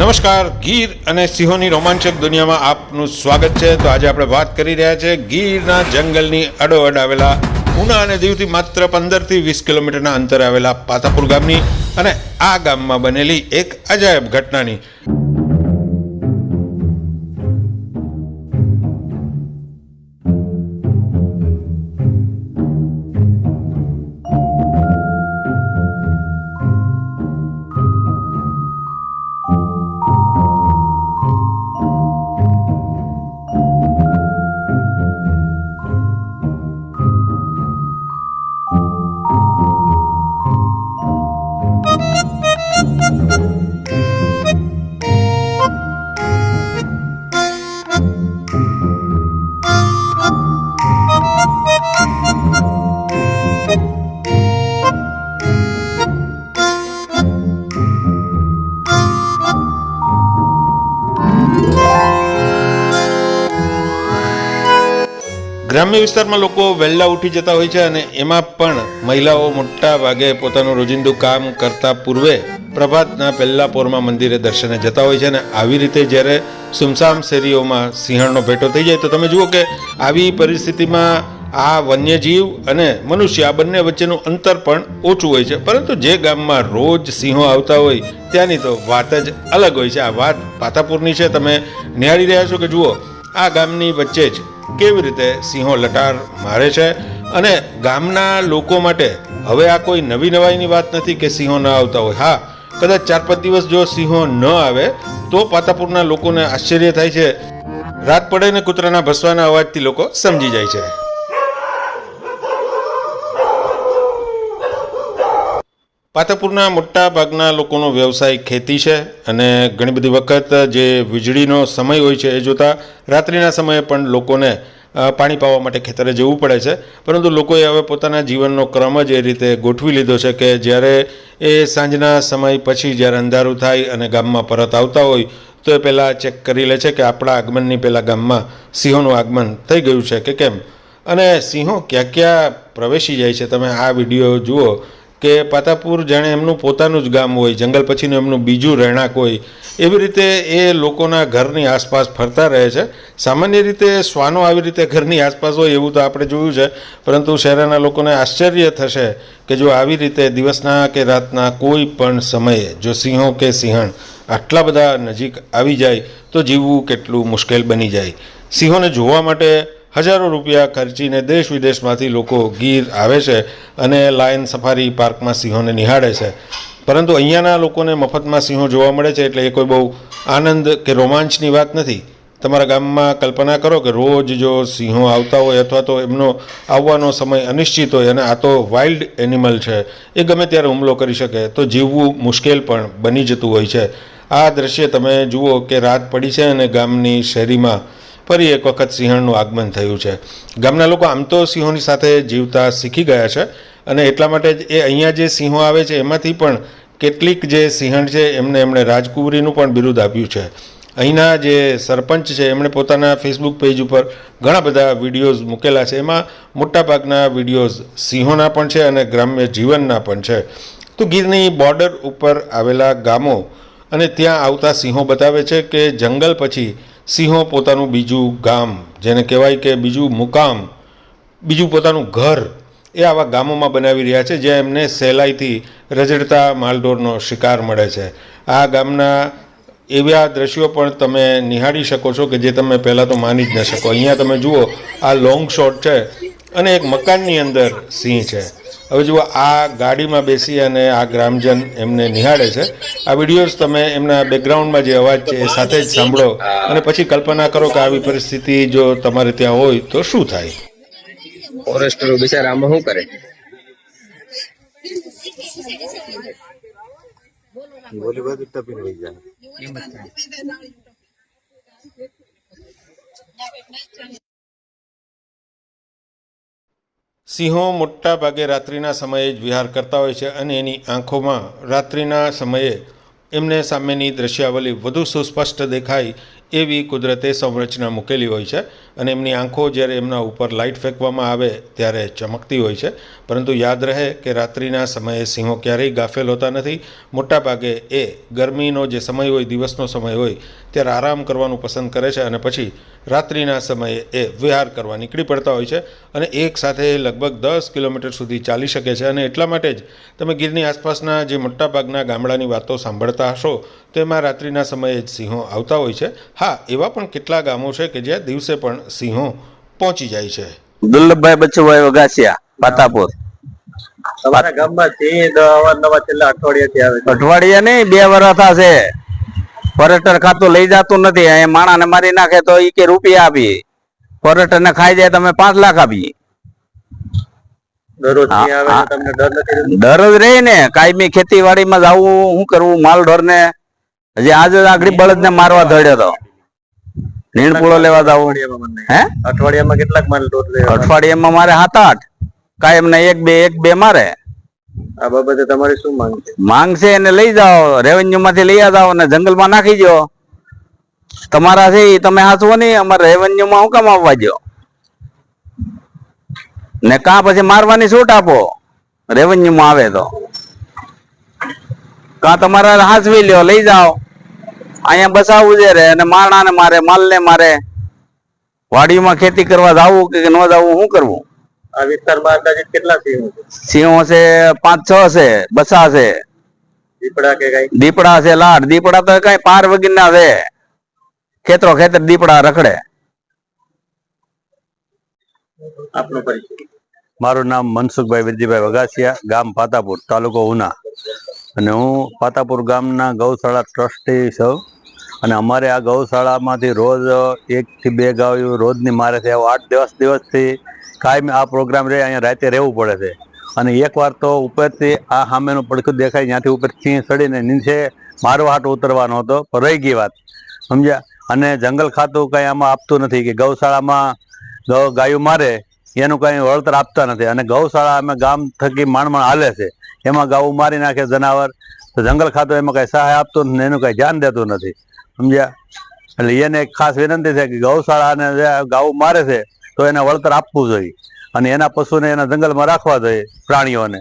નમસ્કાર, ગીર અને સિંહોની રોમાંચક દુનિયામાં આપનું સ્વાગત છે. તો આજે આપણે વાત કરી રહ્યા છે ગીરના જંગલની અડોઅડ આવેલા ઉના અને દીવથી માત્ર પંદરથી વીસ કિલોમીટરના અંતરે આવેલા પાતાપુર ગામની અને આ ગામમાં બનેલી એક અજાયબ ઘટનાની ગ્રામ્ય વિસ્તારમાં લોકો વહેલા ઉઠી જતા હોય છે અને એમાં પણ મહિલાઓ મોટા ભાગે પોતાનું રોજિંદુ કામ કરતા પૂર્વે પ્રભાતના પહેલા પોરમાં મંદિરે દર્શને જતા હોય છે અને આવી રીતે જ્યારે સુમસામ શેરીઓમાં સિંહણનો ભેટો થઈ જાય તો તમે જુઓ કે આવી પરિસ્થિતિમાં આ વન્યજીવ અને મનુષ્ય આ બંને વચ્ચેનું અંતર પણ ઓછું હોય છે. પરંતુ જે ગામમાં રોજ સિંહો આવતા હોય ત્યાંની તો વાત જ અલગ હોય છે. આ વાત પાતાપુરની છે. તમે નિહાળી રહ્યા છો કે જુઓ, આ ગામની વચ્ચે જ કેવી રીતે સિંહો લટાર મારે છે? અને ગામના લોકો માટે હવે આ કોઈ નવી નવાઈની વાત નથી કે સિંહો ન આવતા હોય. હા, કદાચ ચાર પાંચ દિવસ જો સિંહો ન આવે, તો પાતાપુરના લોકોને આશ્ચર્ય થાય છે. રાત પડે ને કૂતરાના ભસવાના અવાજથી લોકો સમજી જાય છે. પાતાપુરના મોટા ભાગના લોકોનો વ્યવસાય ખેતી છે અને ઘણી બધી વખત જે વીજળીનો સમય હોય છે એ જોતાં રાત્રિના સમયે પણ લોકોને પાણી પાવા માટે ખેતરે જવું પડે છે. પરંતુ લોકોએ હવે પોતાના જીવનનો ક્રમ જ એ રીતે ગોઠવી લીધો છે કે જ્યારે એ સાંજના સમય પછી જ્યારે અંધારું થાય અને ગામમાં પરત આવતા હોય, તો એ પહેલાં ચેક કરી લે છે કે આપણા આગમનની પહેલાં ગામમાં સિંહોનું આગમન થઈ ગયું છે કે કેમ? અને સિંહો ક્યાં ક્યાં પ્રવેશી જાય છે? તમે આ વીડિયો જુઓ કે પાતાપુર જાણે એમનું પોતાનું જ ગામ હોય, જંગલ પછીનું એમનું બીજું રહેણાંક હોય, એવી રીતે એ લોકોના ઘરની આસપાસ ફરતા રહે છે. સામાન્ય રીતે શ્વાનો આવી રીતે ઘરની આસપાસ હોય એવું તો આપણે જોયું છે, પરંતુ શહેરના લોકોને આશ્ચર્ય થશે કે જો આવી રીતે દિવસના કે રાતના કોઈ પણ સમયે, જો સિંહો કે સિંહણ આટલા બધા નજીક આવી જાય, તો જીવવું કેટલું મુશ્કેલ બની જાય. સિંહોને જોવા માટે હજારો રૂપિયા ખર્ચીને દેશ વિદેશમાંથી લોકો ગીર આવે છે અને લાયન સફારી પાર્કમાં સિંહોને નિહાળે છે. પરંતુ અહીંયાના લોકોને મફતમાં સિંહો જોવા મળે છે એટલે એ કોઈ બહુ આનંદ કે રોમાંચની વાત નથી. તમારા ગામમાં કલ્પના કરો કે રોજ જો સિંહો આવતા હોય અથવા તો એમનો આવવાનો સમય અનિશ્ચિત હોય અને આ તો વાઇલ્ડ એનિમલ છે, એ ગમે ત્યારે હુમલો કરી શકે, તો જીવવું મુશ્કેલ પણ બની જતું હોય છે. આ દ્રશ્ય તમે જુઓ કે રાત પડી છે અને ગામની શેરીમાં ફરી એક વખત સિંહણનું આગમન થયું છે. ગામના લોકો આમ તો સિંહોની સાથે જીવતા શીખી ગયા છે અને એટલા માટે જ એ અહીંયા જે સિંહો આવે છે, એમાંથી પણ કેટલીક જે સિંહણ છે, એમને એમણે રાજકુંવરીનું પણ બિરુદ આપ્યું છે. અહીંના જે સરપંચ છે, એમણે પોતાના ફેસબુક પેજ ઉપર ઘણા બધા વિડીયોઝ મૂકેલા છે. એમાં મોટાભાગના વિડીયોઝ સિંહોના પણ છે અને ગ્રામ્ય જીવનના પણ છે. તો ગીરની બોર્ડર ઉપર આવેલા ગામો અને ત્યાં આવતા સિંહો બતાવે છે કે જંગલ પછી સિંહો પોતાનું બીજું ગામ, જેને કહેવાય કે બીજું મુકામ, બીજું પોતાનું ઘર, એ આવા ગામોમાં બનાવી રહ્યા છે, જ્યાં એમને સહેલાઈથી રજડતા માલઢોરનો શિકાર મળે છે. આ ગામના એવા દ્રશ્યો પણ તમે નિહાળી શકો છો કે જે તમે પહેલાં તો માની જ ન શકો. અહીંયા તમે જુઓ, આ લોંગ શોટ છે અને એક મકાનની અંદર સિંહ છે. હવે જુઓ આ ગાડીમાં બેસી અને આ ગ્રામજન એમને નિહાળે છે. આ વિડીયોઝ તમે એમના બેકગ્રાઉન્ડમાં જે અવાજ છે એ સાથે જ સાંભળો અને પછી કલ્પના કરો કે આવી પરિસ્થિતિ જો તમારે ત્યાં હોય તો શું થાય? ફોરેસ્ટરો બિચારા આમાં શું કરે? બોલી બાજુ ટપીને વહી જાય. સિંહો મોટા ભાગે રાત્રિના સમયે જ વિહાર કરતા હોય છે અને એની આંખોમાં રાત્રિના સમયે એમને સામેની દ્રશ્યાવલી વધુ સુસ્પષ્ટ દેખાય એવી કુદરતે સંરચના મૂકેલી હોય છે અને એમની આંખો જ્યારે એમના ઉપર લાઇટ ફેંકવામાં આવે ત્યારે ચમકતી હોય છે. પરંતુ યાદ રહે કે રાત્રિના સમયે સિંહો ક્યારેય ગાફેલ હોતા નથી. મોટાભાગે એ ગરમીનો જે સમય હોય, દિવસનો સમય હોય ત્યારે આરામ કરવાનું પસંદ કરે છે અને પછી રાત્રિના સમયે એ વિહાર કરવા નીકળી પડતા હોય છે અને એક સાથે લગભગ દસ કિલોમીટર સુધી ચાલી શકે છે અને એટલા માટે જ તમે ગીરની આસપાસના જે મોટાભાગના ગામડાની વાતો સાંભળતા હશો તો એમાં રાત્રિના સમયે જ સિંહો આવતા હોય છે. હા એવા પણ કેટલા ગામો છે કે જ્યાં દિવસે પણ સિંહો પહોંચી જાય છે. દુર્લભભાઈ બચુભાઈ વગાસિયા પાતાપુર તમારા ગામમાં સિંહ અવારનવાર છેલ્લા અઠવાડિયાથી આવે અઠવાડિયા નહીં બે વર્ષ થશે. પર્યટન ખાતું લઈ જતું નથી. અહીંયા માણાને મારી નાખે તો એ કે રૂપિયા આપીએ. પર્યટન ને ખાઈ જાય તમે પાંચ લાખ આપીએ. ડર જ રહે ને. કાયમી ખેતીવાડીમાં જવું શું કરવું માલ ઢોર ને હજી આજે આગળ બળદ ને મારવા ધડ્યો તો. નીણપુળો લેવા જવું. હે? અઠવાડિયામાં કેટલાક માલ અઠવાડિયામાં મારે સાત આઠ. કાયમ ને એક બે એક બે મારે. આ બાબતે તમારી શું માંગ છે? એને લઈ જાઓ રેવન્યુ માંથી લઈ જાઓ અને જંગલમાં નાખી દો તમારા છે તમે હાચવો નહીં, અમારે રેવન્યુ માં હું કામ આવવા દો ને કા પછી મારવાની છૂટ આપો? રેવન્યુ માં આવે તો. કા તમારા હાચવી લ્યો, લઈ જાઓ. અહીંયા બસાવવું છે રે, અને મારણા ને મારે માલ ને મારે. વાડીમાં ખેતી કરવા જાવું કે ન જાવું શું કરવું? આ વિસ્તારમાં અંદાજે કેટલા સિંહો છે? સિંહો છે પાંચ છ છે બસા છે દીપડા કે કઈ? દીપડા છે લાડ. દીપડા તો કઈ પાર વગરના છે. ખેતરો ખેતર દીપડા રખડે. આપનો પરિચય. મારું નામ મનસુખભાઈ વિરજીભાઈ વગાસિયા ગામ પાતાપુર તાલુકો ઉના. અને હું પાતાપુર ગામના ગૌશાળા ટ્રસ્ટી છું. અને અમારે આ ગૌશાળામાંથી રોજ એકથી બે ગાયો રોજની મારે છે. આવો આઠ દસ દિવસથી કાયમ આ પ્રોગ્રામ રહે, અહીંયા રાતે રહેવું પડે છે. અને એકવાર તો ઉપરથી આ સામેનું પડખું દેખાય, ત્યાંથી ઉપર સિંહ ચડીને નીચે મારો હાટ ઉતરવાનો હતો, પણ રહી ગઈ વાત. સમજ્યા? અને જંગલ ખાતું કંઈ આમાં આપતું નથી કે ગૌશાળામાં ગૌ ગાયું મારે, એનું કંઈ વળતર આપતા નથી. અને ગૌશાળા અમે ગામ થકી માંડ હાલે છે. એમાં ગાવું મારી નાખે જનાવર. તો જંગલ ખાતું એમાં કંઈ સહાય આપતું નથી એનું કંઈ ધ્યાન દેતું નથી. સમજ્યા? એટલે એને એક ખાસ વિનંતી છે કે ગૌશાળાને જે ગાવું મારે છે તો એને વળતર આપવું જોઈએ અને એના પશુને એના જંગલમાં રાખવા જોઈએ પ્રાણીઓને.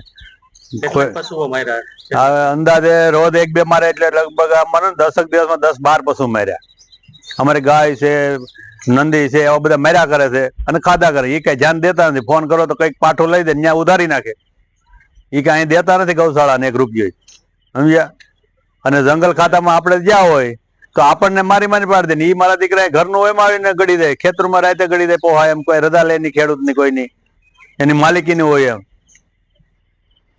અંદાજે રોજ એક બે મારે એટલે લગભગ મને દસક દિવસમાં દસ બાર પશુ માર્યા. અમારી ગાય છે નંદી છે એવા બધા મેર્યા કરે છે અને ખાધા કરે. એ કઈ ધ્યાન દેતા નથી. ફોન કરો તો કંઈક પાઠો લઈ દે ત્યાં ઉધારી નાખે. એ કઈ અહીં દેતા નથી ગૌશાળાને એક રૂપિયો. સમજ્યા? અને જંગલ ખાતામાં આપણે જ્યાં હોય તો આપણને મારી મારી પાડી દે ને એ મારા દીકરા ઘરનું હોય આવીને ગળી દે, ખેતરમાં રાતે ગળી દે, પોહા એમ કોઈ રજા લેની ખેડૂતની કોઈની એની માલિકીની હોય એમ.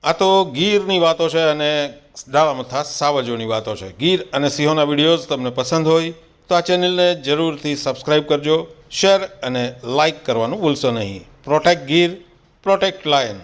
આ તો ગીરની વાતો છે અને દાવામાં ખાસ સાવજોની વાતો છે. ગીર અને સિંહોના વિડીયોઝ તમને પસંદ હોય તો આ ચેનલને જરૂરથી સબસ્ક્રાઈબ કરજો, શેર અને લાઇક કરવાનું ભૂલશો નહીં. Protect Gir protect lion